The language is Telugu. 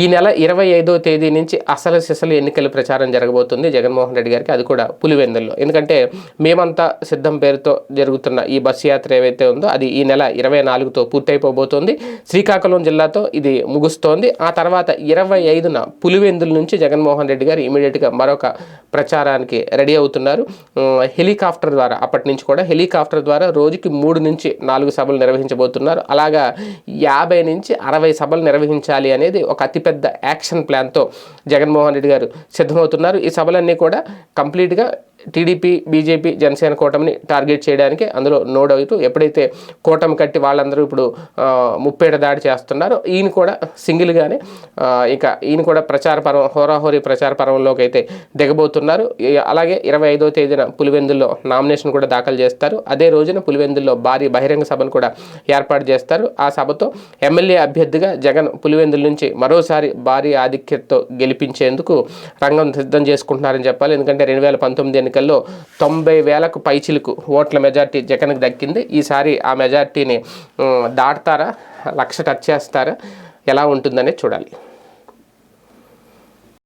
ఈ నెల ఇరవై ఐదో తేదీ నుంచి అసలు సిసలు ఎన్నికల ప్రచారం జరగబోతుంది. జగన్మోహన్ రెడ్డి గారికి అది కూడా పులివెందుల్లో. ఎందుకంటే మేమంతా సిద్ధం పేరుతో జరుగుతున్న ఈ బస్సు యాత్ర ఏవైతే ఉందో అది ఈ నెల ఇరవై నాలుగుతో పూర్తయిపోబోతోంది. శ్రీకాకుళం జిల్లాతో ఇది ముగుస్తోంది. ఆ తర్వాత ఇరవై ఐదున పులివెందుల నుంచి జగన్మోహన్ రెడ్డి గారు ఇమీడియట్గా మరొక ప్రచారానికి రెడీ అవుతున్నారు. హెలికాప్టర్ ద్వారా అప్పటి నుంచి కూడా హెలికాప్టర్ ద్వారా రోజుకి మూడు నుంచి నాలుగు సభలు నిర్వహించబోతున్నారు. అలాగా యాభై నుంచి అరవై సభలు నిర్వహించాలి అనేది ఒక అతిపెద్ద యాక్షన్ ప్లాన్తో జగన్మోహన్ రెడ్డి గారు సిద్ధమవుతున్నారు. ఈ సభలన్నీ కూడా కంప్లీట్గా టీడీపీ బీజేపీ జనసేన కూటమిని టార్గెట్ చేయడానికి అందులో నో డౌట్ ఎప్పుడైతే కూటమి కట్టి వాళ్ళందరూ ఇప్పుడు ముప్పేట దాడి చేస్తున్నారో ఈయన కూడా సింగిల్గానే ఇక ఈయన కూడా ప్రచార పర్వం హోరాహోరీ ప్రచార పర్వంలోకి అయితే దిగబోతున్నారు. అలాగే ఇరవై ఐదో తేదీన పులివెందుల్లో నామినేషన్ కూడా దాఖలు చేస్తారు. అదే రోజున పులివెందుల్లో భారీ బహిరంగ సభను కూడా ఏర్పాటు చేస్తారు. ఆ సభతో ఎమ్మెల్యే అభ్యర్థిగా జగన్ పులివెందుల నుంచి మరోసారి భారీ ఆధిక్యతతో గెలిపించేందుకు రంగం సిద్ధం చేసుకుంటున్నారని చెప్పాలి. ఎందుకంటే రెండు వేల పంతొమ్మిది ఎన్నికల్లో తొంభై వేలకు పైచిలకు ఓట్ల మెజార్టీ జగన్కి దక్కింది. ఈసారి ఆ మెజార్టీని దాటుతారా? లక్ష టచ్ చేస్తారా? ఎలా ఉంటుందనే చూడాలి.